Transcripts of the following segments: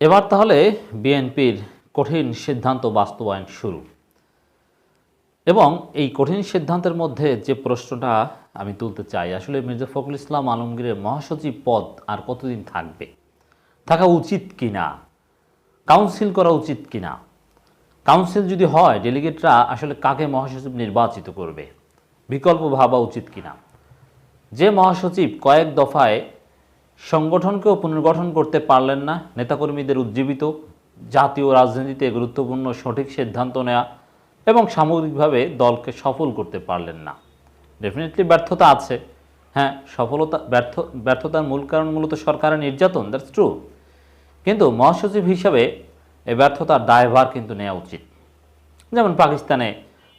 এবার তাহলে বিএনপির কঠিন সিদ্ধান্ত বাস্তবায়ন শুরু। এবং এই কঠিন সিদ্ধান্তের মধ্যে যে প্রশ্নটা আমি তুলতে চাই, আসলে মির্জা ফখরুল ইসলাম আলমগীরের মহাসচিব পদ আর কতদিন থাকবে? থাকা উচিত কি না কাউন্সিল করা উচিত কি না কাউন্সিল যদি হয়, ডেলিগেটরা আসলে কাকে মহাসচিব নির্বাচিত করবে? বিকল্প ভাবা উচিত কিনা? যে মহাসচিব কয়েক দফায় সংগঠনকেও পুনর্গঠন করতে পারলেন না। নেতাকর্মীদের উজ্জীবিত, জাতীয় রাজনীতিতে গুরুত্বপূর্ণ সঠিক সিদ্ধান্ত নেওয়া এবং সামগ্রিকভাবে দলকে সফল করতে পারলেন না। ডেফিনেটলি ব্যর্থতা আছে। হ্যাঁ সফলতা, ব্যর্থ, ব্যর্থতার মূল কারণ মূলত সরকারের নির্যাতন দ্যাটস ট্রু কিন্তু মহাসচিব হিসাবে এই ব্যর্থতার দায়ভার কিন্তু নেওয়া উচিত। যেমন পাকিস্তানে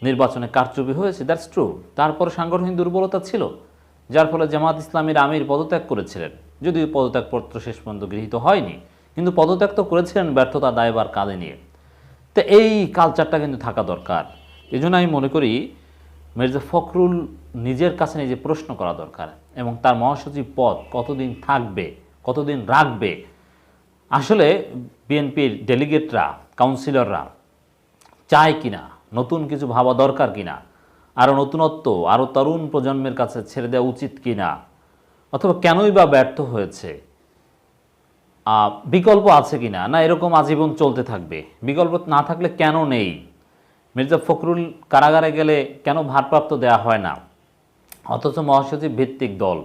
নির্বাচনে কারচুপি হয়েছে দ্যাটস ট্রু তারপরে সাংগঠনিক দুর্বলতা ছিল, যার ফলে জামাত ইসলামীর আমির পদত্যাগ করেছিলেন। যদিও পদত্যাগপত্র শেষ পর্যন্ত গৃহীত হয়নি, কিন্তু পদত্যাগ তো করেছিলেন ব্যর্থতা দায়বার কাঁধে নিয়ে। তো এই কালচারটা কিন্তু থাকা দরকার। এই জন্য আমি মনে করি মির্জা ফখরুল নিজের কাছে নিজে প্রশ্ন করা দরকার এবং তার মহাসচিব পদ কতদিন থাকবে, কতদিন রাখবে? আসলে বিএনপির ডেলিগেটরা কাউন্সিলররা চায় কিনা, নতুন কিছু ভাবা দরকার কিনা আরও নতুনত্ব আরও তরুণ প্রজন্মের কাছে ছেড়ে দেওয়া উচিত কিনা অথবা কেনই বা ব্যর্থ হয়েছে? বিকল্প আছে কিনা? না না এরকম আজীবন চলতে থাকবে। বিকল্প না থাকলে কেন নেই? মির্জা ফখরুল কারাগারে গেলে কেন ভারপ্রাপ্ত দেওয়া হয় না? অথচ মহাসচিব ভিত্তিক দল।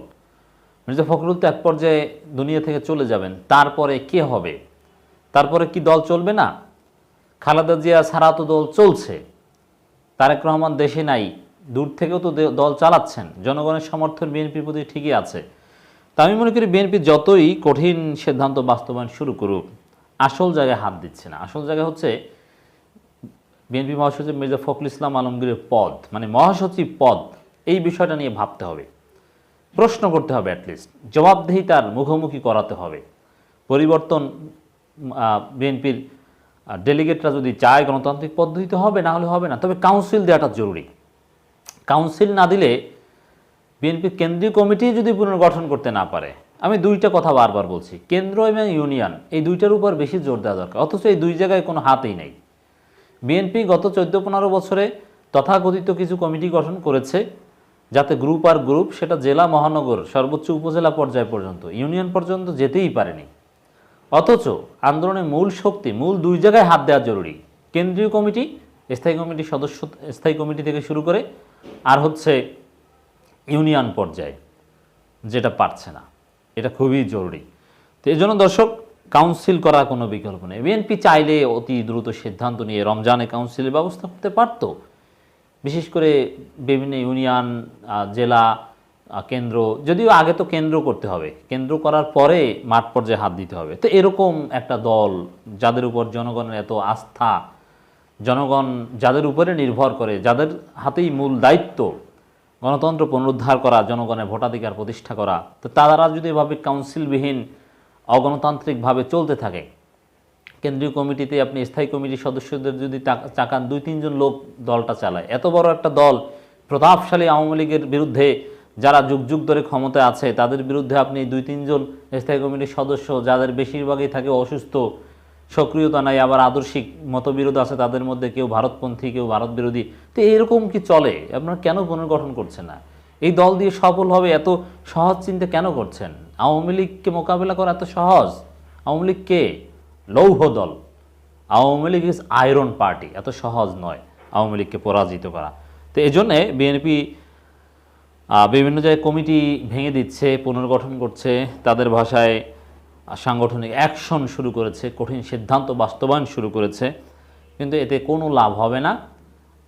মির্জা ফখরুল তো এক পর্যায়ে দুনিয়া থেকে চলে যাবেন। তারপরে কে হবে? তারপরে কি দল চলবে না? খালেদা জিয়া ছাড়া তো দল চলছে। তারেক রহমান দেশে নাই, দূর থেকেও তো দল চালাচ্ছেন। জনগণের সমর্থন বিএনপির প্রতি ঠিকই আছে। তা আমি মনে করি বিএনপি যতই কঠিন সিদ্ধান্ত বাস্তবায়ন শুরু করুক, আসল জায়গায় হাত দিচ্ছে না। আসল জায়গায় হচ্ছে বিএনপি মহাসচিব মির্জা ফখরুল ইসলাম আলমগীরের পদ মানে মহাসচিব পদ। এই বিষয়টা নিয়ে ভাবতে হবে। প্রশ্ন করতে হবে অ্যাটলিস্ট জবাবদিহিতার মুখোমুখি করাতে হবে। পরিবর্তন বিএনপির ডেলিগেটরা যদি চায় গণতান্ত্রিক পদ্ধতিতে হবে, না হলে হবে না। তবে কাউন্সিল দেওয়াটা জরুরি। কাউন্সিল না দিলে বিএনপির কেন্দ্রীয় কমিটি যদি পুনর্গঠন করতে না পারে, আমি দুইটা কথা বারবার বলছি, কেন্দ্র এবং ইউনিয়ন, এই দুইটার উপর বেশি জোর দেওয়া দরকার, অথচ এই দুই জায়গায় কোনো হাতই নেই। বিএনপি গত চোদ্দ পনেরো বছরে তথাকথিত কিছু কমিটি গঠন করেছে, যাতে গ্রুপ আর গ্রুপ সেটা জেলা, মহানগর, সর্বোচ্চ উপজেলা পর্যায় পর্যন্ত, ইউনিয়ন পর্যন্ত যেতেই পারেনি। অথচ আন্দোলনের মূল শক্তি, মূল দুই জায়গায় হাত দেওয়া জরুরি, কেন্দ্রীয় কমিটি, স্থায়ী কমিটির সদস্য, স্থায়ী কমিটি থেকে শুরু করে, আর হচ্ছে ইউনিয়ন পর্যায়ে, যেটা পারছে না। এটা খুবই জরুরি। তো এই জন্য দর্শক কাউন্সিল করার কোনো বিকল্প নেই। বিএনপি চাইলে অতি দ্রুত সিদ্ধান্ত নিয়ে রমজানে কাউন্সিলের ব্যবস্থা করতে পারত। বিশেষ করে বিভিন্ন ইউনিয়ন জেলা কেন্দ্র, যদিও আগে তো কেন্দ্র করতে হবে। কেন্দ্র করার পরে মাঠ পর্যায়ে হাত দিতে হবে। তো এরকম একটা দল, যাদের উপর জনগণের এত আস্থা, জনগণ যাদের উপরে নির্ভর করে, যাদের হাতেই মূল দায়িত্ব গণতন্ত্র পুনরুদ্ধার করা, জনগণের ভোটাধিকার প্রতিষ্ঠা করা, তো তারা যদি এভাবে কাউন্সিলবিহীন, অগণতান্ত্রিকভাবে চলতে থাকে, কেন্দ্রীয় কমিটিতে আপনি স্থায়ী কমিটির সদস্যদের যদি চাকান, দুই তিনজন লোক দলটা চালায়, এত বড় একটা দল, প্রতাপশালী আওয়ামী লীগের বিরুদ্ধে যারা যুগ যুগ ধরে ক্ষমতায় আছে, তাদের বিরুদ্ধে আপনি দুই তিনজন স্থায়ী কমিটির সদস্য, যাদের বেশিরভাগই থাকে অসুস্থ সক্রিয়তা নাই, আবার আদর্শিক মতবিরোধ আছে তাদের মধ্যে, কেউ ভারতপন্থী, কেউ ভারত বিরোধী তো এরকম কি চলে? আপনারা কেন পুনর্গঠন করছেন না? এই দল দিয়ে সফল হবে এত সহজ চিন্তা কেন করছেন? আওয়ামী লীগকে মোকাবেলা করা এত সহজ? আওয়ামী লীগ কে? লৌহ দল। Awami League is iron party এত সহজ নয় আওয়ামী লীগকে পরাজিত করা। তো এই জন্যে বিএনপি বিভিন্ন জায়গায় কমিটি ভেঙে দিচ্ছে, পুনর্গঠন করছে, তাদের ভাষায় সাংগঠনিক অ্যাকশন শুরু করেছে, কঠিন সিদ্ধান্ত বাস্তবায়ন শুরু করেছে, কিন্তু এতে কোনো লাভ হবে না।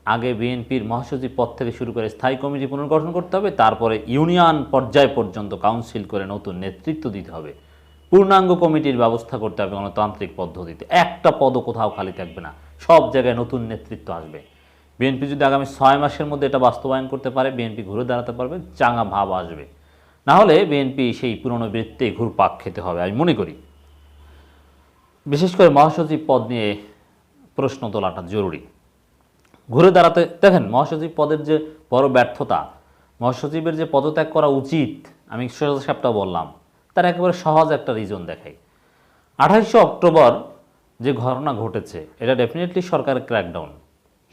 আগে বিএনপির মহাসচিব পদ থেকে শুরু করে স্থায়ী কমিটি পুনর্গঠন করতে হবে, তারপরে ইউনিয়ন পর্যায় পর্যন্ত কাউন্সিল করে নতুন নেতৃত্ব দিতে হবে। পূর্ণাঙ্গ কমিটির ব্যবস্থা করতে হবে গণতান্ত্রিক পদ্ধতিতে। একটা পদও কোথাও খালি থাকবে না, সব জায়গায় নতুন নেতৃত্ব আসবে। বিএনপি যদি আগামী ছয় মাসের মধ্যে এটা বাস্তবায়ন করতে পারে, বিএনপি ঘুরে দাঁড়াতে পারবে চাঙা ভাব আসবে। না হলে বিএনপি সেই পুরনো বৃত্তে ঘুরপাক খেতে হবে, আমি মনে করি। বিশেষ করে মহাসচিব পদ নিয়ে প্রশ্ন তোলাটা জরুরি। ঘুরে দাঁড়াতে, দেখেন, মহাসচিব পদের যে বড় ব্যর্থতা, মহাসচিবের যে পদত্যাগ করা উচিত, আমি সোজা সাপটা বললাম, তার একেবারে সহজ একটা রিজন দেখাই। আঠাইশে অক্টোবর যে ঘটনা ঘটেছে, এটা ডেফিনেটলি সরকারের ক্র্যাকডাউন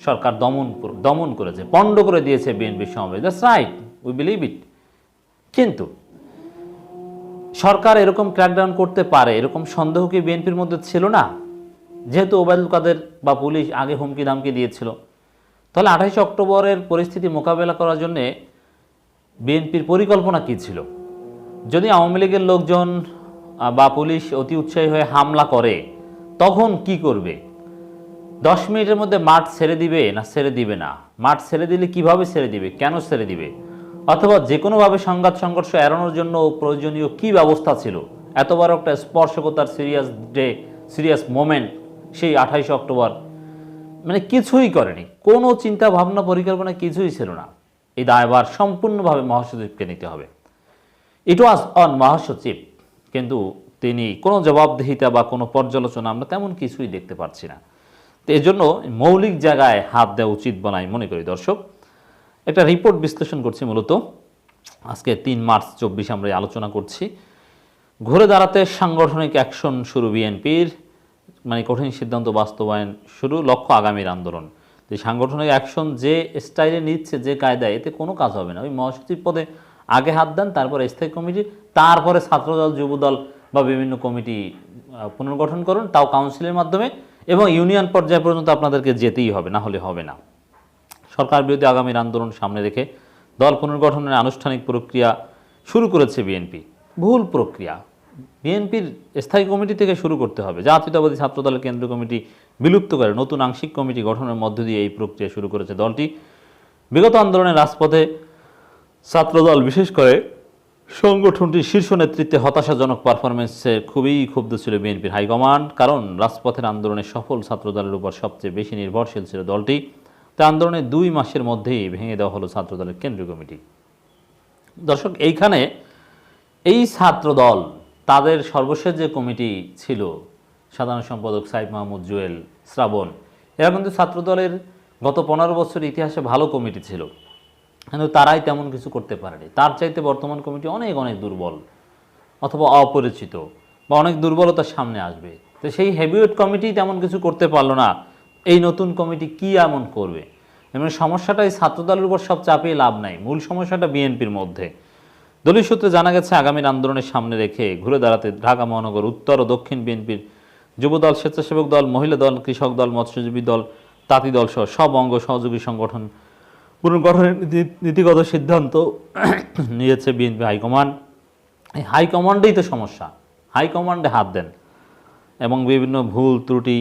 সরকার দমন দমন করেছে পণ্ড করে দিয়েছে বিএনপি সমাবেশ that's right we believe it কিন্তু সরকার এরকম ক্র্যাকডাউন করতে পারে, এরকম সন্দেহ কি বিএনপির মধ্যে ছিল না? যেহেতু ওবায়দুল কাদের বা পুলিশ আগে হুমকি ধামকি দিয়েছিল। তাহলে আঠাইশে অক্টোবরের পরিস্থিতি মোকাবেলা করার জন্যে বিএনপির পরিকল্পনা কী ছিল? যদি আওয়ামী লীগের লোকজন বা পুলিশ অতি উৎসাহী হয়ে হামলা করে, তখন কি করবে? দশ মিনিটের মধ্যে মাঠ ছেড়ে দিবে না ছেড়ে দিবে না? মাঠ ছেড়ে দিলে কীভাবে ছেড়ে দিবে? কেন ছেড়ে দিবে? অথবা যে কোনোভাবে সংঘাত সংঘর্ষ এড়ানোর জন্য প্রয়োজনীয় কি ব্যবস্থা ছিল? এত বড় একটা স্পর্শকতার সিরিয়াস ডে, সিরিয়াস মোমেন্ট সেই আঠাইশে অক্টোবর। মানে কিছুই করেনি। কোনো চিন্তা ভাবনা পরিকল্পনা কিছুই ছিল না। এই দায়ভার সম্পূর্ণভাবে মহাসচিবকে নিতে হবে। ইট ওয়াজ অন মহাসচিব। কিন্তু তিনি কোনো জবাবদিহিতা বা কোনো পর্যালোচনা আমরা তেমন কিছুই দেখতে পাচ্ছি না। তো এজন্য মৌলিক জায়গায় হাত দেওয়া উচিত বলে আমি মনে করি, দর্শক। একটা রিপোর্ট বিশ্লেষণ করছি মূলত। আজকে তিন মার্চ চব্বিশে আমরা আলোচনা করছি। ঘুরে দাঁড়াতে সাংগঠনিক অ্যাকশন শুরু বিএনপির মানে কঠিন সিদ্ধান্ত বাস্তবায়ন শুরু, লক্ষ্য আগামীর আন্দোলন। যে সাংগঠনিক অ্যাকশন যে স্টাইলে নিচ্ছে, যে কায়দায়, এতে কোনো কাজ হবে না। ওই মহাসচিব পদে আগে হাত দেন, তারপরে স্থায়ী কমিটি, তারপরে ছাত্রদল, যুবদল বা বিভিন্ন কমিটি পুনর্গঠন করুন। তাও কাউন্সিলের মাধ্যমে এবং ইউনিয়ন পর্যায় পর্যন্ত আপনাদেরকে যেতেই হবে, না হলে হবে না। সরকার বিরোধী আগামীর আন্দোলন সামনে রেখে দল পুনর্গঠনের আনুষ্ঠানিক প্রক্রিয়া শুরু করেছে বিএনপি। ভুল প্রক্রিয়া। বিএনপির স্থায়ী কমিটি থেকে শুরু করতে হবে। জাতীয়তাবাদী ছাত্র দলের কেন্দ্রীয় কমিটি বিলুপ্ত করে। নতুন আংশিক কমিটি গঠনের মধ্য দিয়ে এই প্রক্রিয়া শুরু করেছে দলটি। বিগত আন্দোলনের রাজপথে ছাত্রদল, বিশেষ করে সংগঠনটির শীর্ষ নেতৃত্বে হতাশাজনক পারফরমেন্সে খুবই ক্ষুব্ধ ছিল বিএনপির হাইকমান্ড, কারণ রাজপথের আন্দোলনে সফল ছাত্রদলের উপর সবচেয়ে বেশি নির্ভরশীল ছিল দলটি। তাই আন্দোলনের দুই মাসের মধ্যেই ভেঙে দেওয়া হলো ছাত্রদলের কেন্দ্রীয় কমিটি। দর্শক, এইখানে এই ছাত্রদল, তাদের সর্বশেষ যে কমিটি ছিল, সাধারণ সম্পাদক সাইফ মাহমুদ জুয়েল শ্রাবণ, এরা কিন্তু ছাত্রদলের গত পনেরো বছর ইতিহাসে ভালো কমিটি ছিল। কিন্তু তারাই তেমন কিছু করতে পারেনি। তার চাইতে বর্তমান কমিটি অনেক অনেক দুর্বল অথবা অপরিচিত বা অনেক দুর্বলতার সামনে আসবে। তো সেই হেভিওয়েট কমিটি তেমন কিছু করতে পারল না। এই নতুন কমিটি কি এমন করবে? এমন সমস্যাটা এই ছাত্রদলের উপর সব চাপিয়ে লাভ নাই। মূল সমস্যাটা বিএনপির মধ্যে। দলীয় সূত্রে জানা গেছে, আগামীর আন্দোলনের সামনে রেখে ঘুরে দাঁড়াতে ঢাকা মহানগর উত্তর ও দক্ষিণ বিএনপির যুবদল, স্বেচ্ছাসেবক দল, মহিলা দল, কৃষক দল, মৎস্যজীবী দল, তাঁতি দল সহ সব অঙ্গ সহযোগী সংগঠন পুনর্গঠনের নীতিগত সিদ্ধান্ত নিয়েছে বিএনপি হাইকমান্ড। এই হাইকমান্ডেই তো সমস্যা। হাইকমান্ডে হাত দেন এবং বিভিন্ন ভুল, ত্রুটি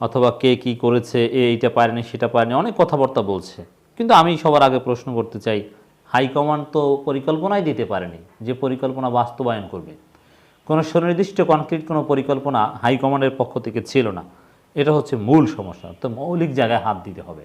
অথবা কে কি করেছে, এ এইটা পারেনি, সেটা পারেনি, অনেক কথাবার্তা বলছে। কিন্তু আমি সবার আগে প্রশ্ন করতে চাই হাইকমান্ড তো পরিকল্পনাই দিতে পারেনি, যে পরিকল্পনা বাস্তবায়ন করবে। কোনো সুনির্দিষ্ট কনক্রিট, কোনো পরিকল্পনা হাইকমান্ডের পক্ষ থেকে ছিল না। এটা হচ্ছে মূল সমস্যা, তো মৌলিক জায়গায় হাত দিতে হবে।